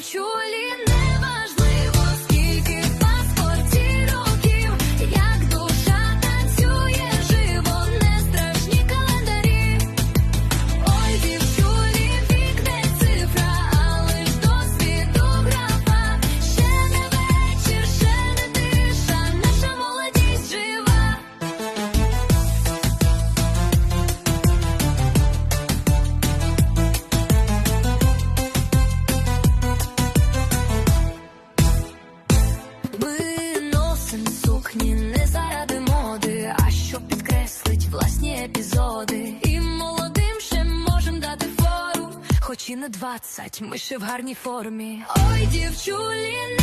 Шевчук. епізоди, і молодим ще можем дати фору, хоч і на двадцять, ми ще в гарній формі. Ой, дівчулі.